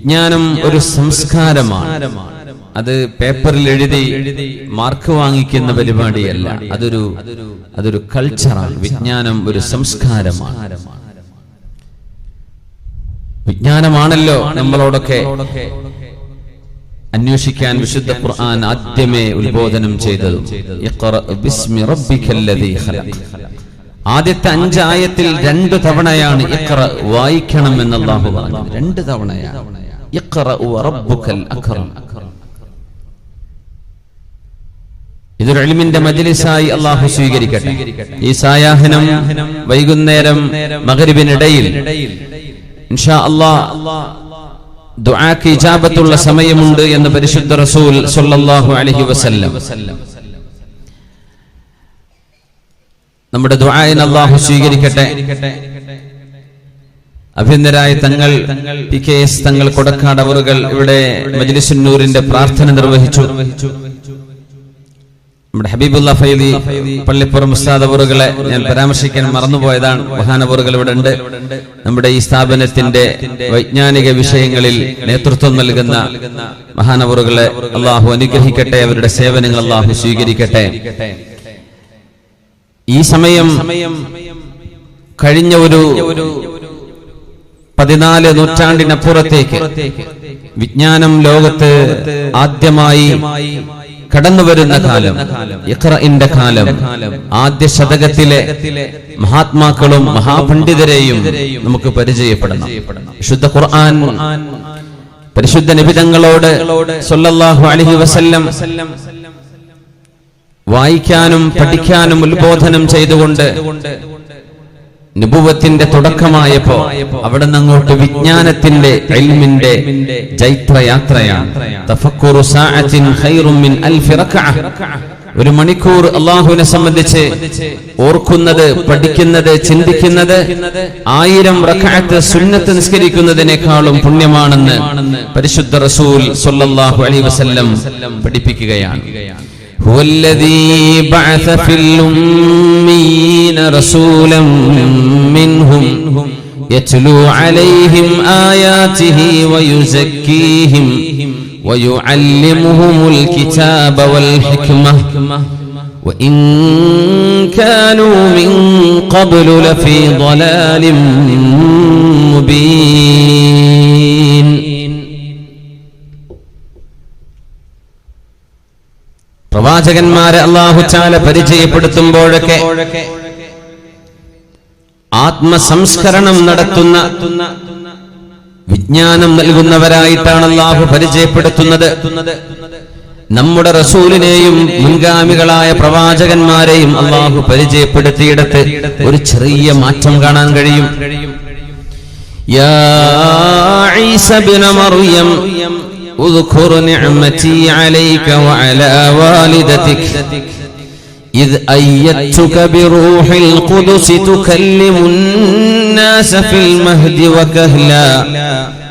വിജ്ഞാനം ഒരു സംസ്കാരമാണ്. അത് പേപ്പറിൽ എഴുതി മാർക്ക് വാങ്ങിക്കുന്ന പരിപാടിയല്ല. അതൊരു അതൊരു കൾച്ചറാണ് വിജ്ഞാനം ഒരു സംസ്കാരമാണ്. വിജ്ഞാനമാണല്ലോ നമ്മളോടൊക്കെ അന്വേഷിക്കാൻ വിശുദ്ധ ഖുർആൻ ആദ്യമേ ഉത്ബോധനം ചെയ്തത്. ആദ്യത്തെ അഞ്ചായത്തിൽ രണ്ടു തവണയാണ് ഇക്ര വായിക്കണം എന്ന് അല്ലാഹു പറഞ്ഞത് രണ്ട് തവണയാണ്. ഇതൊരു എളിമിന്റെ മജ്ലിസായി അള്ളാഹു സ്വീകരിക്കട്ടെ. ഈ സായാഹനം വൈകുന്നേരം മകരുവിനിടയിൽ ഇൻഷാ ഇജാബത്തുള്ള സമയമുണ്ട് എന്ന് പരിശുദ്ധ റസൂൽ സല്ലല്ലാഹു അലൈഹി വസല്ലം. നമ്മുടെ ദുആയിന് അല്ലാഹു സ്വീകരിക്കട്ടെ. അഭ്യന്തരായ തങ്ങൾ പി കെ എസ് തങ്ങൾ കൊടക്കാട് അവറുകൾ ഇവിടെ മജ്ലിസുന്നൂറിന്റെ പ്രാർത്ഥന നിർവഹിച്ചു. നമ്മുടെ ഹബീബുല്ല ഫൈദി പള്ളിപ്പുറം ഉസ്താദ് അവറുകളെ ഞാൻ പരാമർശിക്കാൻ മറന്നുപോയതാണ്. മഹാനവറുകൾ ഇവിടെ ഉണ്ട്. നമ്മുടെ ഈ സ്ഥാപനത്തിന്റെ വൈജ്ഞാനിക വിഷയങ്ങളിൽ നേതൃത്വം നൽകുന്ന മഹാനവറുകളെ അള്ളാഹു അനുഗ്രഹിക്കട്ടെ അവരുടെ സേവനങ്ങൾ അള്ളാഹു സ്വീകരിക്കട്ടെ. ഈ സമയം കഴിഞ്ഞ ഒരു പതിനാല് നൂറ്റാണ്ടിനപ്പുറത്തേക്ക് വിജ്ഞാനം ലോകത്ത് ആദ്യമായി കടന്നു വരുന്ന കാലം ഇഖ്റഇന്റെ കാലം ആദ്യ ശതകത്തിലെ മഹാത്മാക്കളും മഹാപണ്ഡിതരെയും നമുക്ക് പരിചയപ്പെടണം. ശുദ്ധ ഖുർആൻ പരിശുദ്ധ നിബിതങ്ങളോട് അലൈഹി വസല്ലം വായിക്കാനും പഠിക്കാനും ഉത്ബോധനം ചെയ്തുകൊണ്ട് നുബുവത്തിന്റെ തുടക്കമായപ്പോ അവിടെ അങ്ങോട്ട് വിജ്ഞാനത്തിന്റെ അൽമിന്റെ ജൈത്രയാത്രയാണ്. ഒരു മണിക്കൂർ അള്ളാഹുവിനെ സംബന്ധിച്ച് ഓർക്കുന്നത് പഠിക്കുന്നത് ചിന്തിക്കുന്നത് ആയിരം റക്അത്ത് സുന്നത്ത് നിസ്കരിക്കുന്നതിനേക്കാളും പുണ്യമാണെന്ന് പരിശുദ്ധ റസൂൽ സല്ലല്ലാഹു അലൈഹി വസല്ലം പഠിപ്പിക്കുകയാണ് هو الذي بعث في الأميين رسولا منهم يتلو عليهم آياته ويزكيهم ويعلمهم الكتاب والحكمة وإن كانوا من قبل لفي ضلال مبين പ്രവാചകന്മാരെ അള്ളാഹു ചാല പരിചയപ്പെടുത്തുമ്പോഴൊക്കെ ആത്മസംസ്കരണം നടത്തുന്ന വിജ്ഞാനം നൽകുന്നവരായിട്ടാണ് അള്ളാഹു പരിചയപ്പെടുത്തുന്നത്. നമ്മുടെ റസൂലിനെയും മുൻഗാമികളായ പ്രവാചകന്മാരെയും അള്ളാഹു പരിചയപ്പെടുത്തിയിടത്ത് ഒരു ചെറിയ മാറ്റം കാണാൻ കഴിയും. മറിയം اذكر نعمتي عليك وعلى والدتك إذ أيدتك بروح القدس تكلم الناس في المهد وكهلا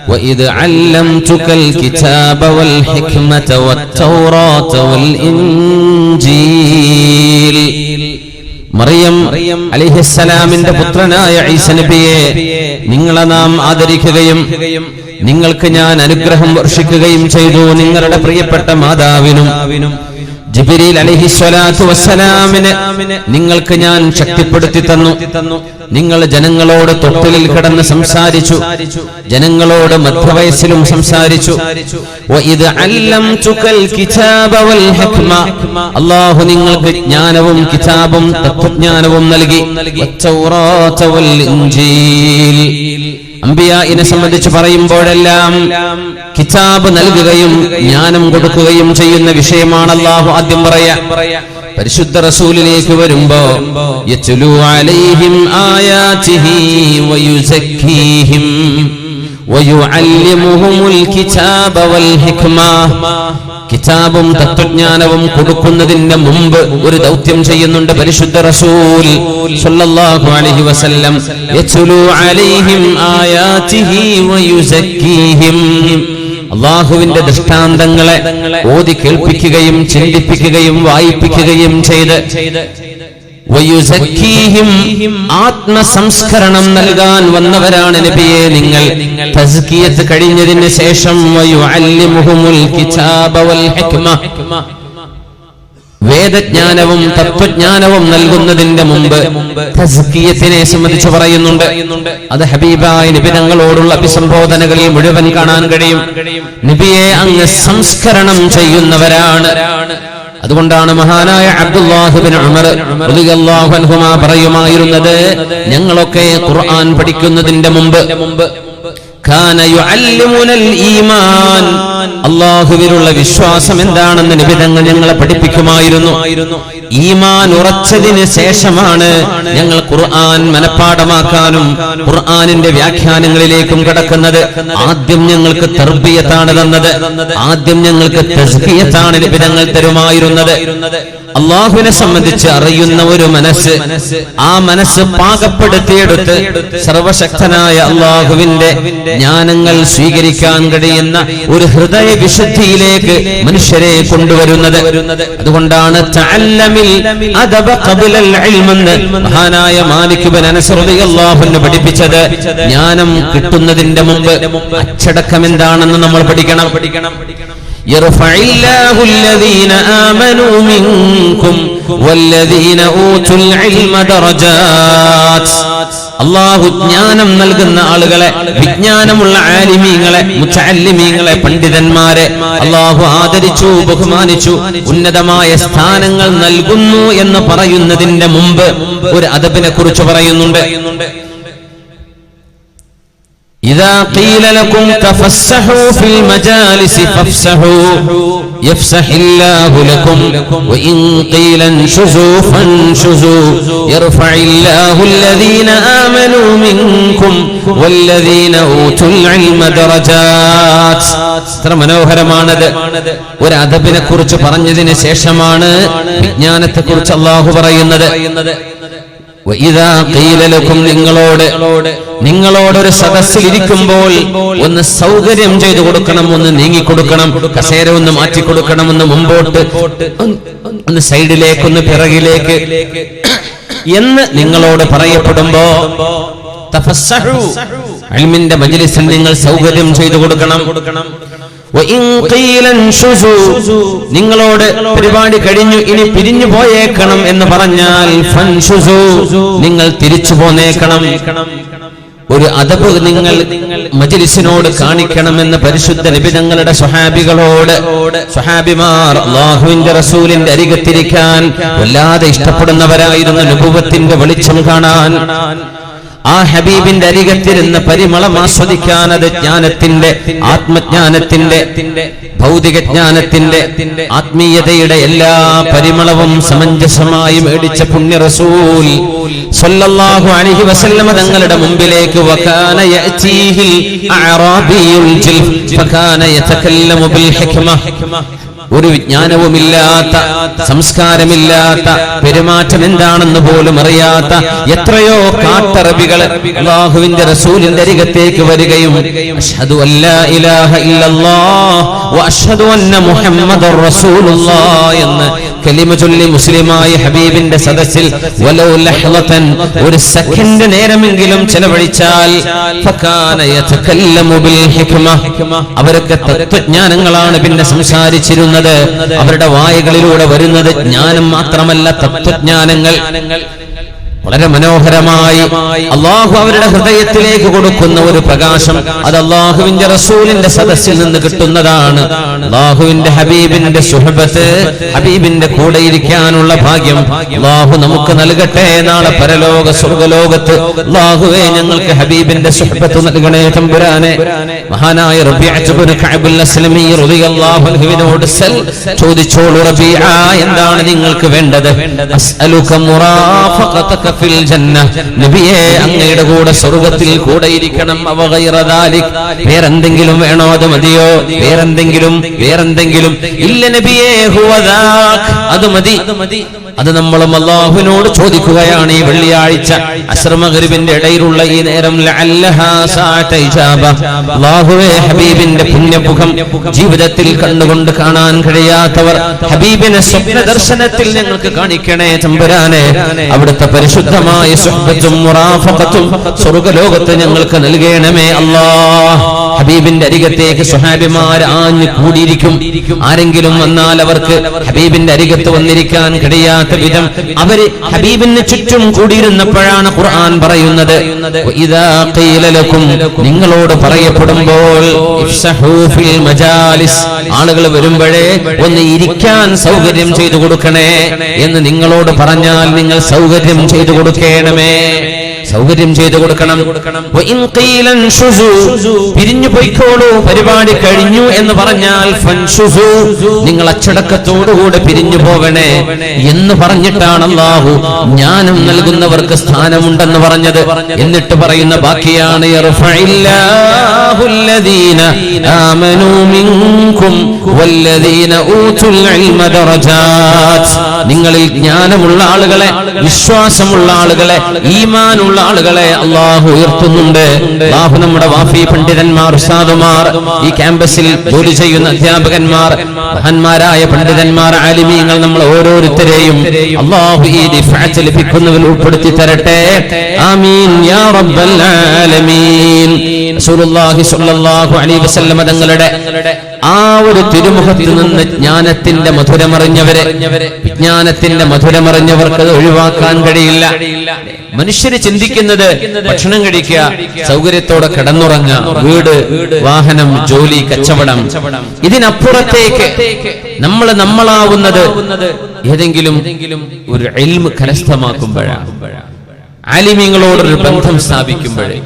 وإذ علمتك الكتاب والحكمة والتوراة والإنجيل മറിയം അലിഹിസ്സലാമിന്റെ പുത്രനായ ഈസ നബിയെ നിങ്ങളെ നാം ആദരിക്കുകയും നിങ്ങൾക്ക് ഞാൻ അനുഗ്രഹം വർഷിക്കുകയും ചെയ്തു നിങ്ങളുടെ പ്രിയപ്പെട്ട മാതാവിനും. ജിബിരിൽ അലിഹിസ്വലാത്തു വസ്സലാമിന് നിങ്ങൾക്ക് ഞാൻ ശക്തിപ്പെടുത്തി തന്നു. നിങ്ങൾ ജനങ്ങളോട് തൊട്ടിലിൽ കിടന്ന് സംസാരിച്ചു. ജനങ്ങളോട് മധ്യവയസ്സിലും സംസാരിച്ചു. ഇത് അള്ളാഹു നിങ്ങൾക്ക് ജ്ഞാനവും കിതാബും തത്വജ്ഞാനവും നൽകി. ഇൻജീൽ. അമ്പിയായിനെ സംബന്ധിച്ച് പറയുമ്പോഴെല്ലാം കിതാബ് നൽകുകയും ജ്ഞാനം കൊടുക്കുകയും ചെയ്യുന്ന വിഷയമാണ് അള്ളാഹു ആദ്യം പറയാ. പരിശുദ്ധ റസൂലിലേക്ക് വരുമ്പോ ആയാതിഹി വയുസക്കീഹിം വയുഅല്ലിമുഹുമുൽ കിതാബ തത്വജ്ഞാനവും കൊടുക്കുന്നതിന് മുമ്പ് ഒരു ദൗത്യം ചെയ്യുന്നുണ്ട് പരിശുദ്ധ റസൂൽ അലൈഹി വസല്ലം. അലൈഹിം അള്ളാഹുവിന്റെ ദൃഷ്ടാന്തങ്ങളെ ഓതി കേൾപ്പിക്കുകയും ചിന്തിപ്പിക്കുകയും വായിപ്പിക്കുകയും ചെയ്ത് ആത്മസംസ്കരണം നൽകാൻ വന്നവരാണ് നബിയെ നിങ്ങൾ. തസ്കിയത്ത് കഴിഞ്ഞതിന് ശേഷം വേദജ്ഞാനവും തത്വജ്ഞാനവും നൽകുന്നതിന്റെ മുമ്പ് തസ്കിയത്തിനെ സംബന്ധിച്ച് പറയുന്നുണ്ട്. അത് ഹബീബായ നിബിനങ്ങളോടുള്ള അഭിസംബോധനകളിൽ മുഴുവൻ കാണാൻ കഴിയും. നബിയെ അങ്ങ് സംസ്കരണം ചെയ്യുന്നവരാണ്. അതുകൊണ്ടാണ് മഹാനായ അബ്ദുല്ലാഹുബിൻ ഉമർ റളിയല്ലാഹു പറയുമായിരുന്നത് ഞങ്ങളൊക്കെ ഖുർആൻ പഠിക്കുന്നതിന്റെ മുമ്പ് അള്ളാഹുവിലുള്ള വിശ്വാസം എന്താണെന്ന് നിബിധങ്ങൾ ഞങ്ങളെ പഠിപ്പിക്കുമായിരുന്നു. ഈമാൻ ഉറച്ചതിന് ശേഷമാണ് ഞങ്ങൾ ഖുർആൻ മനഃപ്പാടമാക്കാനും ഖുർആാനിന്റെ വ്യാഖ്യാനങ്ങളിലേക്കും കടക്കുന്നത്. ആദ്യം ഞങ്ങൾക്ക് തർബിയത്താണ് തന്നത്. ആദ്യം ഞങ്ങൾക്ക് തസ്ബിയത്താണ് നിബിധങ്ങൾ തരുമായിരുന്നത്. അള്ളാഹുവിനെ സംബന്ധിച്ച് അറിയുന്ന ഒരു മനസ്സ് ആ മനസ്സ് പാകപ്പെടുത്തിയെടുത്ത് സർവശക്തനായ അള്ളാഹുവിന്റെ ജ്ഞാനങ്ങൾ സ്വീകരിക്കാൻ കഴിയുന്ന ഒരു ഹൃദയ വിശുദ്ധിയിലേക്ക് മനുഷ്യരെ കൊണ്ടുവരുന്നത്. അതുകൊണ്ടാണ് മഹാനായ മാലിക് ബിൻ അനസ് റളിയല്ലാഹു അൻഹു പഠിപ്പിച്ചത് ജ്ഞാനം കിട്ടുന്നതിന്റെ മുമ്പ് അച്ചടക്കം എന്താണെന്ന് നമ്മൾ പഠിക്കണം. പഠിക്കണം പഠിക്കണം. يرفع الله الذين آمنوا منكم والذين أوتوا العلم درجات അള്ളാഹു ജ്ഞാനം നൽകുന്ന ആളുകളെ വിജ്ഞാനമുള്ള ആലിമീങ്ങളെ മുത്തല്ലിമീങ്ങളെ പണ്ഡിതന്മാരെ അള്ളാഹു ആദരിച്ചു ബഹുമാനിച്ചു ഉന്നതമായ സ്ഥാനങ്ങൾ നൽകുന്നു എന്ന് പറയുന്നതിന്റെ മുമ്പ് ഒരു അദബിനെ കുറിച്ച് പറയുന്നുണ്ട് إذا قيل لكم تفسحوا في المجالس فافسحوا يفسح الله لكم وإن قيل انشزوا فانشزوا يرفع الله الذين آمنوا منكم والذين أوتوا العلم درجات എത്ര മനോഹരമാണത് ഒരു അദബിനെ കുറിച്ച് പറഞ്ഞതിന് ശേഷമാണ് വിജ്ഞാനത്തെ കുറിച്ച് അള്ളാഹു പറയുന്നത് വഇദാ ഖീല ലക്കും നിങ്ങളോട് നിങ്ങളോടൊരു സദസ്സിൽ ഇരിക്കുമ്പോൾ ഒന്ന് സൗകര്യം ചെയ്തു കൊടുക്കണം ഒന്ന് നീങ്ങി കൊടുക്കണം കസേര ഒന്ന് മാറ്റി കൊടുക്കണം ഒന്ന് മുമ്പോട്ട് ഒന്ന് സൈഡിലേക്ക് ഒന്ന് പിറകിലേക്ക് എന്ന് നിങ്ങളോട് പറയപ്പെടുമ്പോ അൽമിന്റെ മജ്ലിസിൽ നിങ്ങൾ സൗകര്യം ചെയ്തു കൊടുക്കണം. നിങ്ങളോട് പരിപാടി കഴിഞ്ഞു ഇനി പിരിഞ്ഞു പോയേക്കണം എന്ന് പറഞ്ഞാൽ നിങ്ങൾ തിരിച്ചു പോന്നേക്കണം. ഒരു അതബ് നിങ്ങൾ മജ്ലിസിനോട് കാണിക്കണമെന്ന് പരിശുദ്ധ നിബിതങ്ങളുടെ സ്വഹാബികളോട് സ്വഹാബിമാർ അള്ളാഹുവിന്റെ റസൂലിന്റെ അരികത്തിരിക്കാൻ വല്ലാതെ ഇഷ്ടപ്പെടുന്നവരായിരുന്നു അനുഭവത്തിന്റെ വെളിച്ചം കാണാൻ. ആ ഹബീബിന്റെ അരികത്തിരുന്ന് പരിമളം ആസ്വദിക്കാനത് ജ്ഞാനത്തിന്റെ ആത്മജ്ഞാനത്തിന്റെ ഭൗതിക ജ്ഞാനത്തിന്റെ ആത്മീയതയുടെ എല്ലാ പരിമളവും സമഞ്ജസമായി മേടിച്ച പുണ്യ റസൂൽ സല്ലല്ലാഹു അലൈഹി വസല്ലമ തങ്ങളുടെ മുമ്പിലേക്ക് വകാന യഅതീഹിൽ അഅറാബിയുൽ ജിൽഫ് ഫകാന യതകല്ലമു ബിൽ ഹിക്മ. ഒരു വിജ്ഞാനവുമില്ലാത്ത സംസ്കാരമില്ലാത്ത പെരുമാറ്റം എന്താണെന്ന് പോലും അറിയാത്ത എത്രയോ കാട്ടറബികൾ അള്ളാഹുവിന്റെ റസൂലിന്റെ അരികത്തേക്ക് വരികയും അഷ്ഹദു ഇലാഹ ഇല്ലല്ലാഹ് അന്ന എന്ന് കലിമ ചൊല്ലി മുസ്ലിമായ ഹബീബിന്റെ സദസ്സിൽ ഒരു സെക്കൻഡ് നേരമെങ്കിലും ചെലവഴിച്ചാൽ അവരൊക്കെ തത്വജ്ഞാനങ്ങളാണ് പിന്നെ സംസാരിച്ചിരുന്നത്. അവരുടെ വായകളിലൂടെ വരുന്നത് ജ്ഞാനം മാത്രമല്ല തത്വജ്ഞാനങ്ങൾ. വളരെ മനോഹരമായി അള്ളാഹു അവരുടെ ഹൃദയത്തിലേക്ക് കൊടുക്കുന്ന ഒരു പ്രകാശം. അത് അള്ളാഹുവിന്റെ റസൂലിന്റെ സദസ്സിൽ നിന്ന് കിട്ടുന്നതാണ്. അള്ളാഹുവിന്റെ ഹബീബിന്റെ സുഹബത്ത് ഹബീബിന്റെ കൂടെ ഇരിക്കാനുള്ള ഭാഗ്യം. അള്ളാഹു നമുക്ക് നൽകട്ടെ നാളെ പരലോക സ്വർഗലോകത്ത്. അള്ളാഹുവെ ഞങ്ങൾക്ക് ഹബീബിന്റെ സുഹബത്ത് നൽകണേ തമ്പുരാനെ. മഹാനായ സൽ ചോദിച്ചോളൂ റബീഅ എന്താണ് നിങ്ങൾക്ക് വേണ്ടത്? ഫിൽ ജന്ന നബിയെ അങ്ങയുടെ കൂടെ സ്വർഗത്തിൽ കൂടെ ഇരിക്കണം അവ ഗൈറ ദാലിക് വേറെന്തെങ്കിലും വേണോ അത് മതിയോ? വേറെന്തെങ്കിലും വേറെന്തെങ്കിലും. ഇല്ല നബിയെ ഹുവ ദാക് അത് മതി. അത് നമ്മളും അള്ളാഹുവിനോട് ചോദിക്കുകയാണ് ഈ വെള്ളിയാഴ്ച. അശ്രമഗരിബിന്റെ ഇടയിലുള്ള ഈ നേരം ഹബീബിന്റെ പുണ്യമുഖം ജീവിതത്തിൽ കണ്ടുകൊണ്ട് കാണാൻ കഴിയാത്തവർ ഹബീബിനെ സ്വപ്ന ദർശനത്തിൽ ഞങ്ങൾക്ക് കാണിക്കണേ തമ്പുരാനെ. അവിടുത്തെ പരിശുദ്ധമായ സ്വപ്നത്തും സ്വർഗലോകത്ത് ഞങ്ങൾക്ക് നൽകണമേ അല്ലാ. ഹബീബിന്റെ അരികത്തേക്ക് സ്വഹാബിമാർ ആഞ്ഞു കൂടിയിരിക്കും. ആരെങ്കിലും വന്നാൽ അവർക്ക് ഹബീബിന്റെ അരികത്ത് വന്നിരിക്കാൻ കഴിയാത്ത വിധം അവർ ഹബീബിന് ചുറ്റും കൂടിയിരുന്നപ്പോഴാണ് ഖുർആൻ പറയുന്നത്. നിങ്ങളോട് പറയപ്പെടുമ്പോൾ ആളുകൾ വരുമ്പോഴേ ഒന്ന് ഇരിക്കാൻ സൗകര്യം ചെയ്തു കൊടുക്കണേ എന്ന് നിങ്ങളോട് പറഞ്ഞാൽ നിങ്ങൾ സൗകര്യം ചെയ്തു കൊടുക്കണമേ. സൗകര്യം ചെയ്തു കൊടുക്കണം. പിരിഞ്ഞു പോയിക്കോളൂ പരിപാടി കഴിഞ്ഞു എന്ന് പറഞ്ഞാൽ നിങ്ങൾ അച്ചടക്കത്തോടുകൂടെ പിരിഞ്ഞു പോകണേ എന്ന് പറഞ്ഞിട്ടാണ് അള്ളാഹു ജ്ഞാനം നൽകുന്നവർക്ക് സ്ഥാനമുണ്ടെന്ന് പറഞ്ഞത്. എന്നിട്ട് പറയുന്ന ബാക്കിയാണ് നിങ്ങളിൽ ജ്ഞാനമുള്ള ആളുകളെ വിശ്വാസമുള്ള ആളുകളെ ഈമാനുള്ള ആളുകളെ അള്ളാഹു ഉയർത്തുന്നുണ്ട്. അള്ളാഹു നമ്മുടെ വാഫി പണ്ഡിതന്മാർ ഉസ്താദുമാർ ഈ ക്യാമ്പസിൽ ജോലി ചെയ്യുന്ന അധ്യാപകന്മാർ മഹന്മാരായ പണ്ഡിതന്മാർ ആലിമീങ്ങൾ നമ്മൾ ഓരോരുത്തരെയും അള്ളാഹു ഈ ഡിഫാച്ച് ലഭിക്കുന്നവർ ഉൾപ്പെടുത്തി തരട്ടെ. ആമീൻ യാ റബ്ബൽ ആലമീൻ. റസൂലുള്ളാഹി സ്വല്ലല്ലാഹു അലൈഹി തങ്ങളുടെ ആ ഒരു തിരുമുഖത്ത് നിന്ന് ജ്ഞാനത്തിന്റെ മധുരമറിഞ്ഞവരെ വിജ്ഞാനത്തിന്റെ മധുരമറിഞ്ഞവർക്ക് അത് ഒഴിവാക്കാൻ കഴിയില്ല. മനുഷ്യര് ചിന്തിക്കുന്നത് ഭക്ഷണം കഴിക്കുക സൗകര്യത്തോടെ കിടന്നുറങ്ങുക വീട് വാഹനം ജോലി കച്ചവടം. ഇതിനപ്പുറത്തേക്ക് നമ്മൾ നമ്മളാവുന്നത് ഏതെങ്കിലും ഒരു എൽമ് കരസ്ഥമാക്കുമ്പോഴാണ്. ആലിമ്യങ്ങളോടൊരു ബന്ധം സ്ഥാപിക്കുമ്പോഴേ.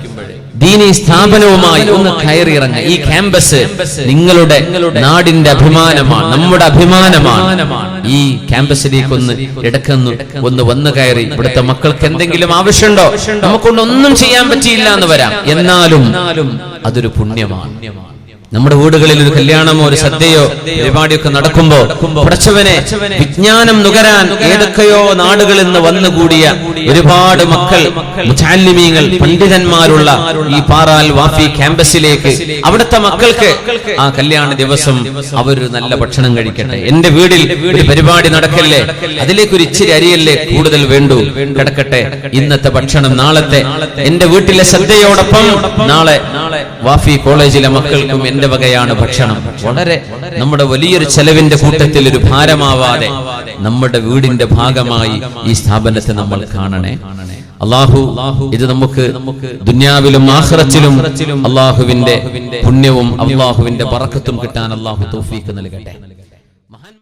ദീനി സ്ഥാപനവുമായി ഒന്ന് കയറിയിറങ്ങ. ഈ ക്യാമ്പസ് നിങ്ങളുടെ നാടിന്റെ അഭിമാനമാണ് നമ്മുടെ അഭിമാനമാണ്. ഈ ക്യാമ്പസിലേക്ക് ഒന്ന് ഇടക്കൊന്ന് ഒന്ന് വന്നു കയറി. ഇവിടുത്തെ മക്കൾക്ക് എന്തെങ്കിലും ആവശ്യമുണ്ടോ? നമുക്കൊണ്ടൊന്നും ചെയ്യാൻ പറ്റിയില്ല എന്ന് വരാം. എന്നാലും അതൊരു പുണ്യമാണ്. നമ്മുടെ വീടുകളിൽ ഒരു കല്യാണമോ ഒരു സദ്യയോ പരിപാടിയൊക്കെ നടക്കുമ്പോ പടച്ചവനെ വിജ്ഞാനം നുകരാൻ ഏതൊക്കെയോ നാടുകളിൽ നിന്ന് വന്നുകൂടിയ ഒരുപാട് മക്കൾ മുജാലിമീങ്ങൾ പണ്ഡിതന്മാരുള്ള ഈ പാറാൽ വാഫി ക്യാമ്പസിലേക്ക് അവിടുത്തെ മക്കൾക്ക് ആ കല്യാണ ദിവസം അവർ നല്ല ഭക്ഷണം കഴിക്കട്ടെ. എന്റെ വീടിൽ ഒരു പരിപാടി നടക്കല്ലേ? അതിലേക്ക് ഒരു ഇച്ചിരി അരിയല്ലേ? കൂടുതൽ വേണ്ടു. കിടക്കട്ടെ. ഇന്നത്തെ ഭക്ഷണം നാളത്തെ. എന്റെ വീട്ടിലെ ശ്രദ്ധയോടൊപ്പം നാളെ വാഫി കോളേജിലെ മക്കൾക്കും എന്റെ വകയാണ് ഭക്ഷണം. വളരെ നമ്മുടെ വലിയൊരു ചെലവിന്റെ കൂട്ടത്തിൽ ഒരു ഭാരമാവാതെ നമ്മുടെ വീടിന്റെ ഭാഗമായി ഈ സ്ഥാപനത്തെ നമ്മൾ കാണണേ. അള്ളാഹു ഇത് നമുക്ക് ദുന്യാവിലും ആഹ്റത്തിലും അള്ളാഹുവിന്റെ പുണ്യവും അള്ളാഹുവിന്റെ പറക്കത്തും കിട്ടാൻ അള്ളാഹു തോഫീക്ക് നൽകട്ടെ.